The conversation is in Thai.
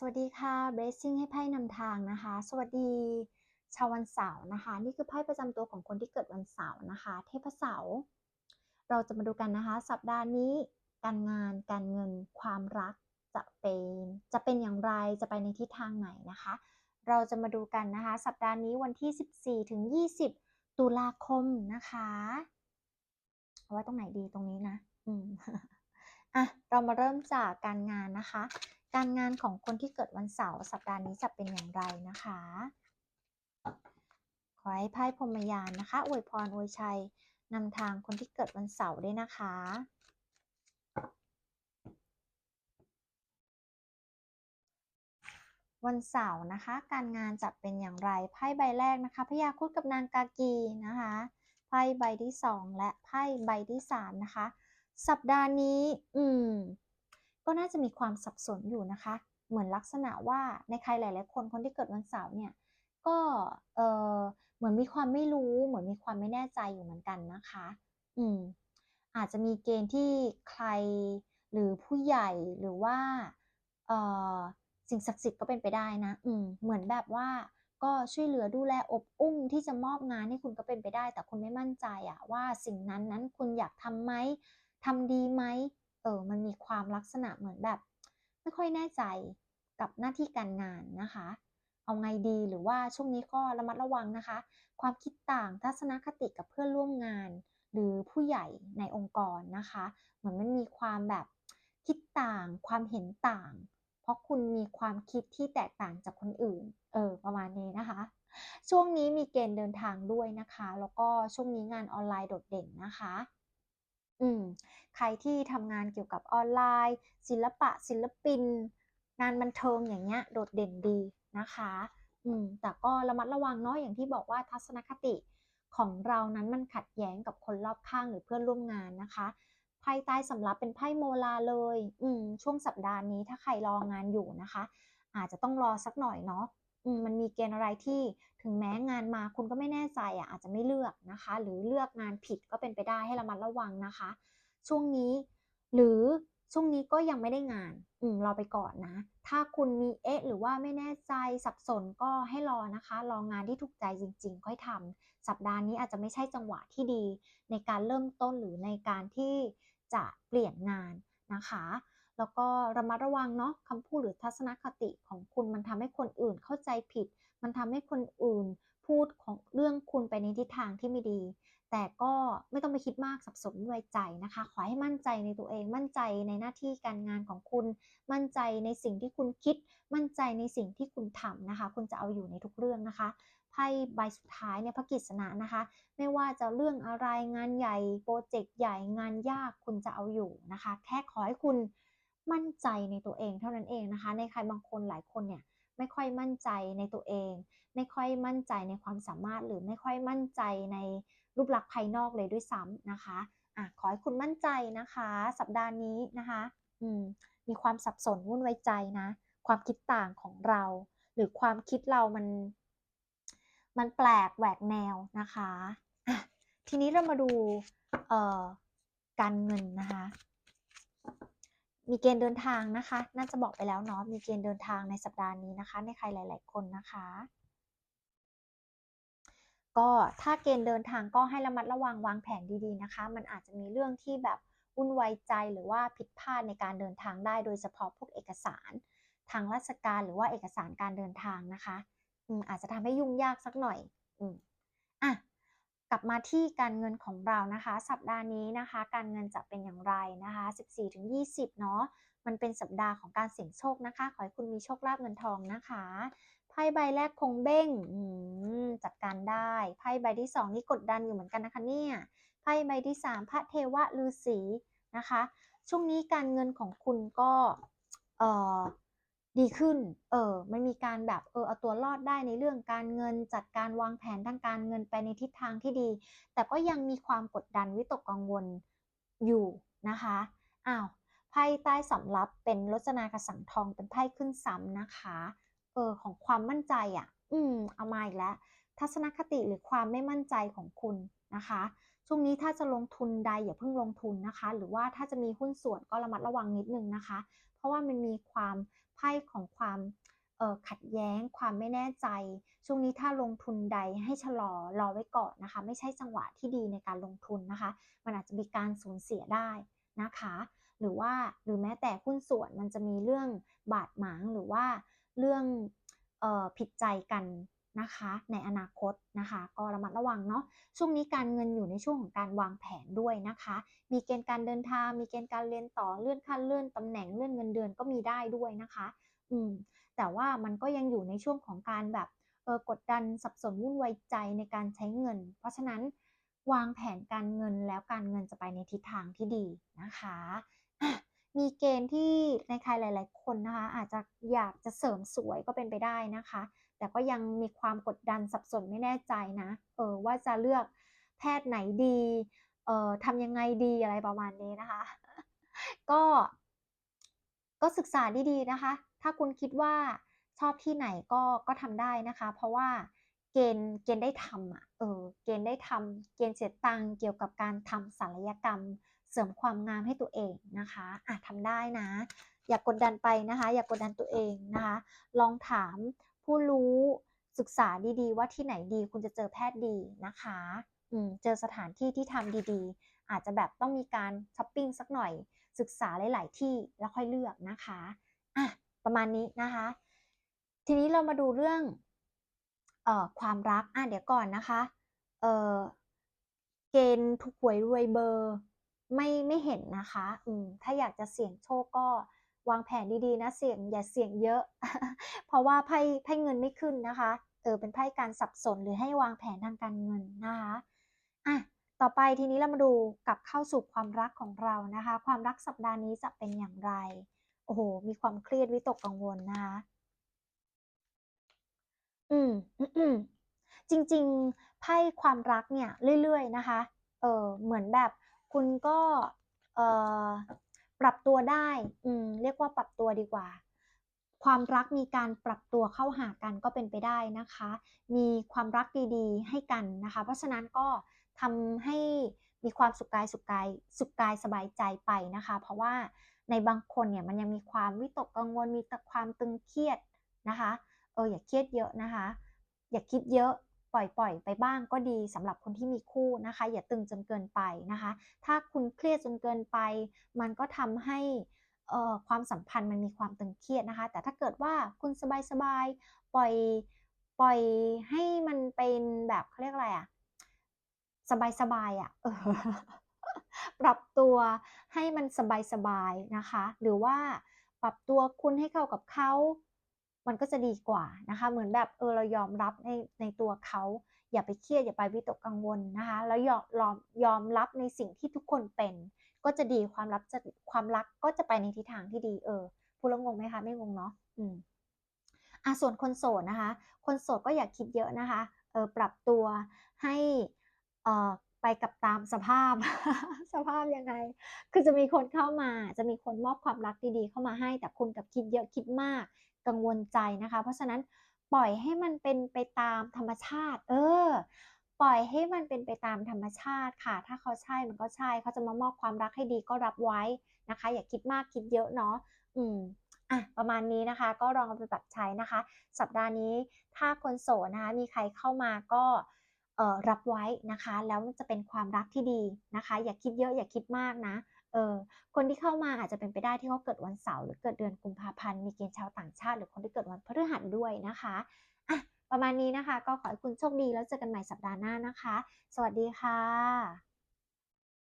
สวัสดีค่ะ Blessing ให้ไพ่นำทางนะคะ สวัสดีชาววันเสาร์นะคะ นี่คือไพ่ประจำตัวของคนที่เกิดวันเสาร์นะคะ เทพเสาร์เราจะมาดูกันนะคะ สัปดาห์นี้ การงาน การเงิน ความรักจะเป็นจะเป็นอย่างไรจะไปในทิศทางไหนนะคะ เราจะมาดูกันนะคะ สัปดาห์นี้วันที่ 14 ถึง 20 ตุลาคมนะคะเอาไว้ตรงไหนดีตรงนี้นะ อืมอะเรามาเริ่มจากการงานนะคะ การงานของคนที่เกิดวันเสาร์สัปดาห์นี้จะเป็นอย่างไรนะคะ ขอให้ไพ่พรมยานนะคะ อวยพรอวยชัยนำทางคนที่เกิดวันเสาร์ด้วยนะคะ วันเสาร์นะคะ การงานจะเป็นอย่างไรไพ่ใบแรกนะคะพญาคุดกับนางกากีนะคะไพ่ใบที่สองและไพ่ใบที่สามนะคะ สัปดาห์นี้ อืม ก็น่าจะมีความสับสนอยู่นะคะ เหมือนลักษณะว่าในใครหลาย ๆ คนคนที่เกิดวันเสาร์เนี่ยก็เออเหมือนมีความไม่รู้ เหมือนมีความไม่แน่ใจอยู่เหมือนกันนะคะ อืมอาจจะมีเกณฑ์ที่ใครหรือผู้ใหญ่หรือว่าเออสิ่งศักดิ์สิทธิ์ก็เป็นไปได้นะ อืมเหมือนแบบว่าก็ช่วยเหลือดูแลอบอุ้มที่จะมอบงานให้คุณก็เป็นไปได้ แต่คุณไม่มั่นใจอะว่าสิ่งนั้นนั้นคุณอยากทำไหมทำดีไหม เออมันมีความลักษณะเหมือนแบบ ไม่ค่อยแน่ใจกับหน้าที่การงานนะคะ เอาไงดีหรือว่าช่วงนี้ก็ระมัดระวังนะคะ ความคิดต่างทัศนคติกับเพื่อนร่วมงาน หรือผู้ใหญ่ในองค์กรนะคะ เหมือนมันมีความแบบคิดต่างความเห็นต่าง เพราะคุณมีความคิดที่แตกต่างจากคนอื่น เออ ประมาณนี้นะคะ ช่วงนี้มีเกณฑ์เดินทางด้วยนะคะ แล้วก็ช่วงนี้งานออนไลน์โดดเด่นนะคะ อืมใครที่ทำงานเกี่ยวกับออนไลน์ ศิลปะศิลปิน งานบันเทิงอย่างเงี้ยโดดเด่นดีนะคะอืมแต่ก็ระมัดระวังเนาะอย่างที่บอกว่าทัศนคติของเรานั้นมันขัดแย้งกับคนรอบข้างหรือเพื่อนร่วมงานนะคะไพ่ใต้สำรับเป็นไพ่โมลาเลย อืมช่วงสัปดาห์นี้ถ้าใครรองานอยู่นะคะ อาจจะต้องรอสักหน่อยเนาะ มันมีเกณฑ์อะไรที่ถึงแม้งานมาคุณก็ไม่แน่ใจอะอาจจะไม่เลือกนะคะ หรือเลือกงานผิดก็เป็นไปได้ให้ระมัดระวังนะคะ ช่วงนี้หรือช่วงนี้ก็ยังไม่ได้งาน อืมรอไปก่อนนะ ถ้าคุณมีเอ๊ะหรือว่าไม่แน่ใจสับสนก็ให้รอนะคะ รองานที่ถูกใจจริง ๆ ค่อยทำสัปดาห์นี้อาจจะไม่ใช่จังหวะที่ดี ในการเริ่มต้นหรือในการที่จะเปลี่ยนงานนะคะ แล้วก็ระมัดระวังเนาะคำพูดหรือทัศนคติของคุณมันทำให้คนอื่นเข้าใจผิด มันทำให้คนอื่นพูดของเรื่องคุณไปในทิศทางที่ไม่ดี แต่ก็ไม่ต้องไปคิดมากสับสนด้วยใจนะคะ ขอให้มั่นใจในตัวเอง มั่นใจในหน้าที่การงานของคุณ มั่นใจในสิ่งที่คุณคิด มั่นใจในสิ่งที่คุณทำนะคะ คุณจะเอาอยู่ในทุกเรื่องนะคะไพ่ใบสุดท้ายเนี่ยพระกฤษณะนะคะ ไม่ว่าจะเรื่องอะไรงานใหญ่โปรเจกต์ใหญ่งานยากคุณจะเอาอยู่นะคะ แค่ขอให้คุณ มั่นใจในตัวเองเท่านั้นเองนะคะ ในใครบางคนหลายคนเนี่ยไม่ค่อยมั่นใจในตัวเอง ไม่ค่อยมั่นใจในความสามารถ หรือไม่ค่อยมั่นใจในรูปลักษณ์ภายนอกเลยด้วยซ้ำนะคะอะขอให้คุณมั่นใจนะคะ สัปดาห์นี้นะคะอืมมีความสับสนวุ่นวายใจนะ ความคิดต่างของเรา หรือความคิดเรามัน มันแปลกแหวกแนวนะคะอะทีนี้เรามาดูเอ่อการเงินนะคะ มีเกณฑ์เดินทางนะคะ น่าจะบอกไปแล้วเนาะ มีเกณฑ์เดินทางในสัปดาห์นี้นะคะ ในใครหลาย ๆ คนนะคะ ก็ถ้าเกณฑ์เดินทางก็ให้ระมัดระวังวางแผนดี ๆ นะคะ มันอาจจะมีเรื่องที่แบบวุ่นวายใจหรือว่าผิดพลาดในการเดินทางได้ โดยเฉพาะพวกเอกสาร ทางราชการหรือว่าเอกสารการเดินทางนะคะ อืมอาจจะทำให้ยุ่งยากสักหน่อย อืมอะ กลับมาที่การเงินของเรานะคะ สัปดาห์นี้นะคะ การเงินจะเป็นอย่างไรนะคะ 14-20 เนาะมันเป็นสัปดาห์ของการเสี่ยงโชคนะคะ ขอให้คุณมีโชคลาภเงินทองนะคะไพ่ใบแรกคงเบ้งจัดการได้ไพ่ใบที่สองนี่กดดันอยู่เหมือนกันนะคะเนี่ยไพ่ใบที่สามพระเทวะฤาษีนะคะ ช่วงนี้การเงินของคุณก็เอ่อ ดีขึ้น เออ มันมีการแบบ เออ เอาตัวรอดได้ในเรื่องการเงิน จัดการวางแผนทางการเงินไปในทิศทางที่ดี แต่ก็ยังมีความกดดันวิตกกังวลอยู่นะคะ อ้าว ไพ่ใต้สำรับเป็นรจนากระสังทองเป็นไพ่ขึ้นซ้ำนะคะ เออ ของความมั่นใจอะ อืม เอามาอีกแล้ว ทัศนคติหรือความไม่มั่นใจของคุณนะคะ ช่วงนี้ถ้าจะลงทุนใดอย่าเพิ่งลงทุนนะคะ หรือว่าถ้าจะมีหุ้นส่วนก็ระมัดระวังนิดนึงนะคะ เพราะว่ามันมีความ ไพ่ของความขัดแย้งความไม่แน่ใจ ช่วงนี้ถ้าลงทุนใดให้ชะลอรอไว้ก่อนนะคะ ไม่ใช่จังหวะที่ดีในการลงทุนนะคะ มันอาจจะมีการสูญเสียได้นะคะ หรือว่าหรือแม้แต่หุ้นส่วนมันจะมีเรื่องบาดหมางหรือว่าเรื่องออผิดใจกัน นะคะ ในอนาคตนะคะ ก็ระมัดระวังเนาะช่วงนี้การเงินอยู่ในช่วงของการวางแผนด้วยนะคะ มีเกณฑ์การเดินทาง มีเกณฑ์การเรียนต่อเลื่อนขั้นเลื่อนตำแหน่งเลื่อนเงินเดือนก็มีได้ด้วยนะคะ อืมแต่ว่ามันก็ยังอยู่ในช่วงของการแบบเออกดดันสับสนวุ่นวายใจในการใช้เงิน เพราะฉะนั้นวางแผนการเงินแล้วการเงินจะไปในทิศทางที่ดีนะคะ มีเกณฑ์ที่ในใครหลาย ๆ คนนะคะ อาจจะอยากจะเสริมสวยก็เป็นไปได้นะคะ แต่ก็ยังมีความกดดันสับสนไม่แน่ใจนะเออว่าจะเลือกแพทย์ไหนดีเอ่อทำยังไงดีอะไรประมาณนี้นะคะ ก็ก็ศึกษาดีๆนะคะ ถ้าคุณคิดว่าชอบที่ไหนก็ก็ทำได้นะคะ เพราะว่าเกณฑ์เกณฑ์ได้ทำอะเออเกณฑ์ได้ทำเกณฑ์เสียตังเกี่ยวกับการทำศัลยกรรม เสริมความงามให้ตัวเองนะคะอะทำได้นะ อย่ากกดดันไปนะคะ อย่ากกดดันตัวเองนะคะ ลองถาม ผู้รู้ศึกษาดีๆ ว่าที่ไหนดีคุณจะเจอแพทย์ดีนะคะอืมเจอสถานที่ที่ทำดีๆ อาจจะแบบต้องมีการช้อปปิ้งสักหน่อย ศึกษาหลาย ๆ ที่แล้วค่อยเลือกนะคะอะประมาณนี้นะคะ ทีนี้เรามาดูเรื่องเอ่อความรักอะเดี๋ยวก่อนนะคะเอ่อเกณฑ์ถูกหวยรวยเบอร์ไม่ไม่เห็นนะคะอืมถ้าอยากจะเสี่ยงโชคก็ วางแผนดีๆนะเสี่ยงอย่าเสี่ยงเยอะ เพราะว่าไพ่ไพ่เงินไม่ขึ้นนะคะ เออเป็นไพ่การสับสนหรือให้วางแผนทางการเงินนะคะอะต่อไปทีนี้เรามาดูกับเข้าสู่ความรักของเรานะคะ ความรักสัปดาห์นี้จะเป็นอย่างไร โอ้โห มีความเครียดวิตกกังวลนะคะ อืมจริง ๆ ไพ่ความรักเนี่ยเรื่อย ๆ นะคะ เออเหมือนแบบคุณก็ เออ ปรับตัวได้ อืม เรียกว่าปรับตัวดีกว่า ความรักมีการปรับตัวเข้าหากันก็เป็นไปได้นะคะ มีความรักดีๆ ให้กันนะคะ เพราะฉะนั้นก็ทำให้มีความสุขกายสุขกายสุขกายสบายใจไปนะคะ เพราะว่าในบางคนเนี่ยมันยังมีความวิตกกังวลมีแต่ความตึงเครียดนะคะ เอออย่าเครียดเยอะนะคะ อย่าคิดเยอะ ปล่อยปล่อยไปบ้างก็ดีสำหรับคนที่มีคู่นะคะ อย่าตึงจนเกินไปนะคะ ถ้าคุณเครียดจนเกินไป มันก็ทำให้ความสัมพันธ์มันมีความตึงเครียดนะคะ แต่ถ้าเกิดว่าคุณสบายๆ ปล่อยปล่อยให้มันเป็นแบบเขาเรียกอะไรอะสบายๆอะเออปรับตัวให้มันสบายๆนะคะ หรือว่าปรับตัวคุณให้เข้ากับเขา มันก็จะดีกว่านะคะ เหมือนแบบเออเรายอมรับในในตัวเขาอย่าไปเครียดอย่าไปวิตกกังวลนะคะ แล้วยอมยอมยอมรับในสิ่งที่ทุกคนเป็น ก็จะดีความรักจะความรักก็จะไปในทิศทางที่ดีเออพูดแล้วงงไหมคะไม่งงเนาะอืมอะส่วนคนโสดนะคะ คนโสดก็อย่าคิดเยอะนะคะเออปรับตัวให้เอ่อไปกับตามสภาพ สภาพยังไง คือจะมีคนเข้ามา จะมีคนมอบความรักดีๆ เข้ามาให้ แต่คุณกับคิดเยอะคิดมาก กังวลใจนะคะ เพราะฉะนั้นปล่อยให้มันเป็นไปตามธรรมชาติ เออ ปล่อยให้มันเป็นไปตามธรรมชาติค่ะ ถ้าเขาใช่มันก็ใช่เขาจะมามอบความรักให้ดีก็รับไว้นะคะ อย่าคิดมากคิดเยอะเนาะอืมอะประมาณนี้นะคะก็ลองเอาไปปรับใช้นะคะ สัปดาห์นี้ถ้าคนโสดนะคะมีใครเข้ามาก็รับไว้นะคะ แล้วมันจะเป็นความรักที่ดีนะคะ อย่าคิดเยอะอย่าคิดมากนะ เออคนที่เข้ามาอาจจะเป็นไปได้ที่เขาเกิดวันเสาร์หรือเกิดเดือนกุมภาพันธ์มีเกณฑ์ชาวต่างชาติ หรือคนที่เกิดวันพฤหัสด้วยนะคะอะประมาณนี้นะคะ ก็ขอให้คุณโชคดีแล้วเจอกันใหม่สัปดาห์หน้านะคะ สวัสดีค่ะ